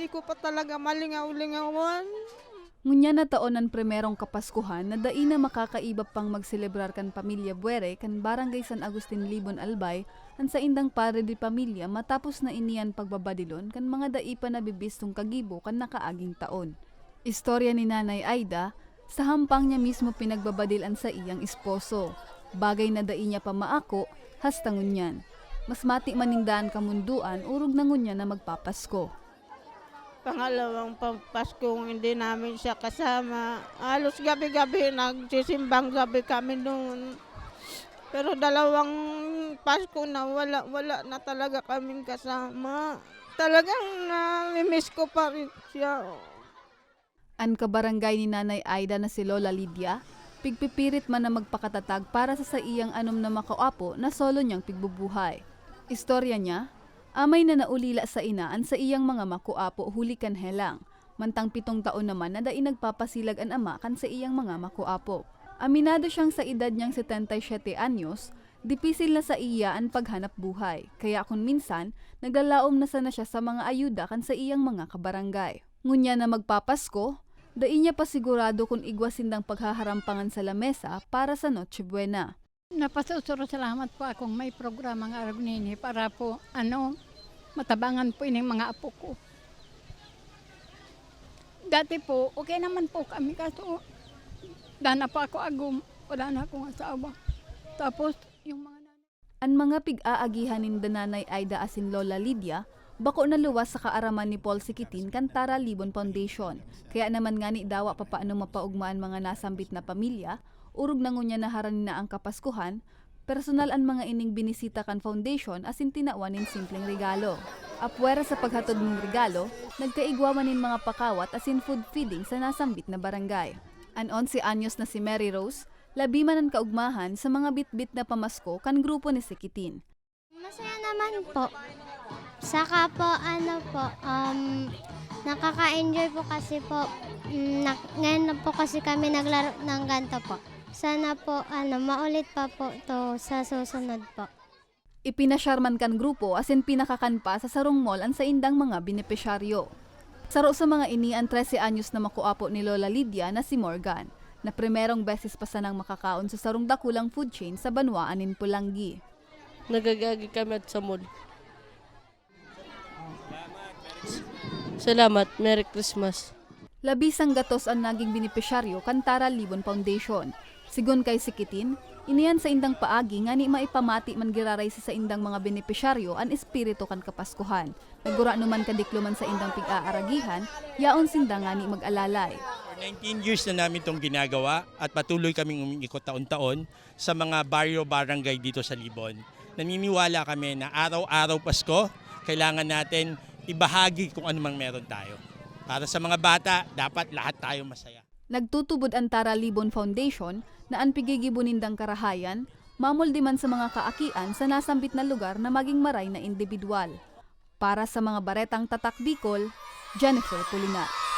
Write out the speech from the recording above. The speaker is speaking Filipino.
Di ko pa talaga malingaw-lingawan. Ngunya na taon ang primerong kapaskuhan na dai na makakaibab pang magselebrar kan pamilya Buere kan barangay San Agustin Libon Albay ang sa indang pare di pamilya matapos na iniyan pagbabadilon kan mga dai pa nabibistong kagibo kan nakaaging taon. Istorya ni Nanay Aida, sa hampang niya mismo pinagbabadilan sa iyang esposo. Bagay na dai niya pa maako, hastangon niyan. Mas mati manindaan kamunduan, urog na ngunya na magpapasko. Pangalawang Pasko hindi namin siya kasama. Halos gabi-gabi nagsisimbang gabi kami noon. Pero dalawang Pasko na wala wala na talaga kaming kasama. Talagang na-miss ko pa rin siya. An kabarangay ni Nanay Aida na si Lola Lydia, pigpipirit man na magpakatatag para sa sa iyang anom na makauapo na solo niyang pigbubuhay. Istorya niya, amay na naulila sa inaan sa iyang mga makuapo huli kan helang, mantang pitong taon naman na dai nagpapasilag an ama kan sa iyang mga makuapo. Aminado siyang sa edad niyang 77 anyos, dipisil na sa iya ang paghanap buhay, kaya kung minsan, naglalaom na sana siya sa mga ayuda kan sa iyang mga kabarangay. Ngunya na magpapasko, dai niya pa sigurado kung igwasindang paghaharampangan sa lamesa para sa Noche Buena. Napasusuro salamat po akong may programang araw nini para po ano matabangan po ining mga apo ko. Dati po, okay naman po kami kaso dana pa ako agum, wala na akong asawa. Tapos yung mga nanay, Ang mga pig-aagihan ni Dananay Aida asin Lola Lydia, bako na luwas sa kaaraman ni Paul Sikitin kan Tara Libon Foundation. Kaya naman nga ni dawa pa paano mapaugmaan mga nasambit na pamilya, urog na ngunya na haranin na ang kapaskuhan, personal ang mga ining binisita kan foundation asin tinawan nin simpleng regalo. Apwera sa paghatod ng regalo, nagkaigwaman nin mga pakawat asin food feeding sa nasambit na barangay. Anon si anyos na si Mary Rose, labi man ang kaugmahan sa mga bitbit na pamasko kan grupo ni Sikitin. Masaya naman po. Saka po, ano po, um, nakaka-enjoy po kasi po, mm, na, ngayon po kasi kami naglaro ng ganito po. Sana po, ano, maulit pa po to sa susunod po. Ipinasyarman kan grupo asin pinakakan pa sa Sarong Mall ang sa indang mga benepisyaryo. Saro sa mga ini ang 13 anyos na makuapo ni Lola Lydia na si Morgan, na primerong beses pa sanang makakaon sa sarong dakulang food chain sa Banwaan in Pulangi. Nagagagi kami at sa mall. Salamat. Merry Christmas. Labisang gatos ang naging benepisyaryo kan Tara Libon Foundation. Sigon kay Sikitin, iniyan sa indang paagi nga ni maipamati man giraray sa indang mga benepisyaryo ang espiritu kan kapaskuhan. Nagura numan kadikluman sa indang pig-aaragihan, yaon sinda nga ni mag-alalay. For 19 years na namin itong ginagawa at patuloy kaming umikot taon-taon sa mga barrio barangay dito sa Libon. Naniniwala kami na araw-araw Pasko, kailangan natin ibahagi kung ano mang meron tayo. Para sa mga bata, dapat lahat tayo masaya. Nagtutubod ang Tara Libon Foundation na ang pigigibunindang karahayan, mamuldi man sa mga kaakian sa nasambit na lugar na maging maray na individual. Para sa mga baretang tatak Bicol, Jennifer Pulinar.